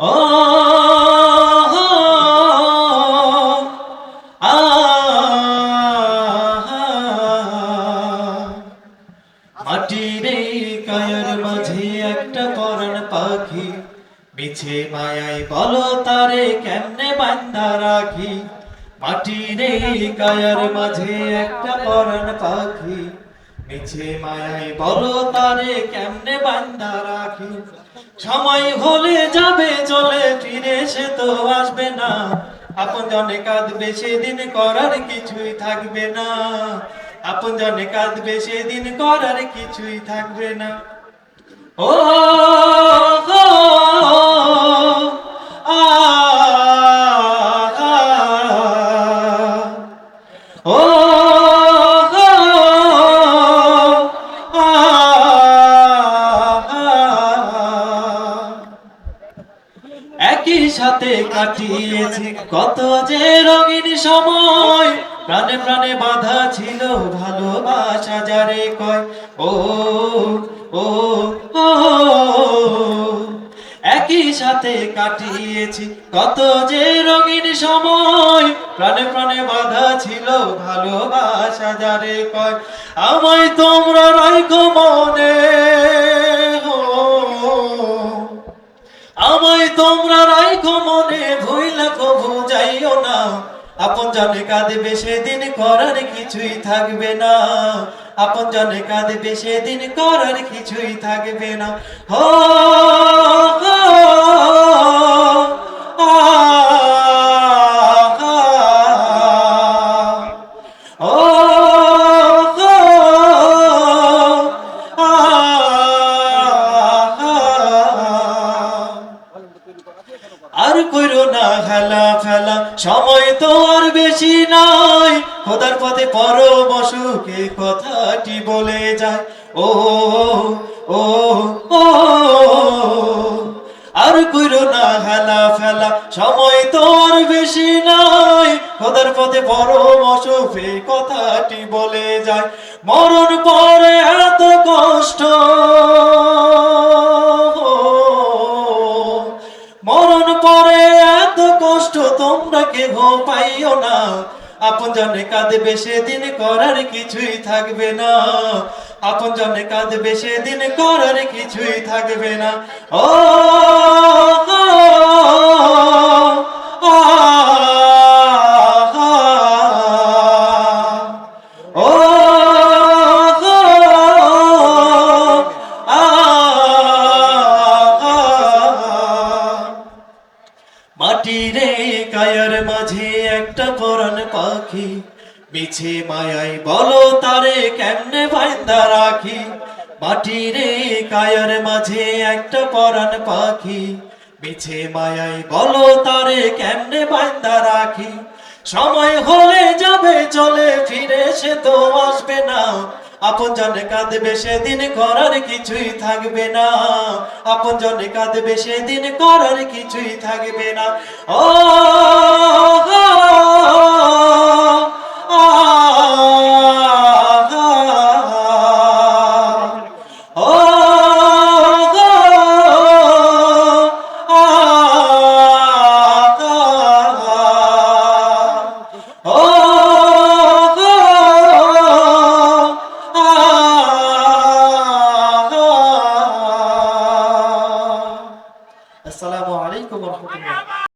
মাটির এই কায়ার মাঝে একটা পরাণ পাখি। মিছে মায়ায় বলো তারে কেমনে বান্দা রাখি? মাটির এই কায়ার মাঝে একটা পরাণ পাখি। মিছে মায়ায় বলো তারে কেমনে বান্দা রাখি? সময় হলে যাবে চলে ফিরে সে তো আসবে না। আপন জনে কাঁদবে সেদিন করার কিছুই থাকবে না। আপন জনে কাঁদবে সেদিন করার কিছুই থাকবে না। ও আ, কাটিয়েছি কত যে রঙিন সময়। প্রাণে প্রাণে বাধা ছিল, ভালোবাসা যারে কয়। ও ও ও, একই সাথে কাটিয়েছি, কত যে রঙিন সময়। প্রাণে প্রাণে বাধা ছিল, ভালোবাসা যারে কয়। আমায় তোমরা না। আপন জনে কাঁদবে সেদিন, করার কিছুই থাকবে না। আপন জনে কাঁদবে সেদিন, করার কিছুই থাকবে না। হো আর কইরো না খেলা। সময় তো আর বেশি নাই খোদার পথে পরম অসুখে কথাটি বলে যায়। ও ও ও আর কইরো না হেলা ফেলা, সময় তো আর বেশি নাই খোদার পথে পরম অসুখে কথাটি বলে যায়। মরণ পরে এত কষ্ট। তোমরা কেহ পাইও না আপন জনে কাঁদবে সেদিন করার কিছুই থাকবে না আপন জনে কাঁদবে সেদিন করার কিছুই থাকবে না ও মাটির কায়ার মাঝে একটা পরাণ পাখি। মিছে মায়াই বলো তারে কেমনে বাইন্দা রাখি? মাটির কায়ার মাঝে একটা পরাণ পাখি। মিছে মায়াই বলো তারে কেমনে বাইন্দা রাখি? সময় হলে যাবে, চলে ফিরে সে তো আসবে না। আপন জনে কাঁদবে, সেদিন করার কিছুই থাকবে না। আপন জনে কাঁদবে, সেদিন করার কিছুই থাকবে না। ও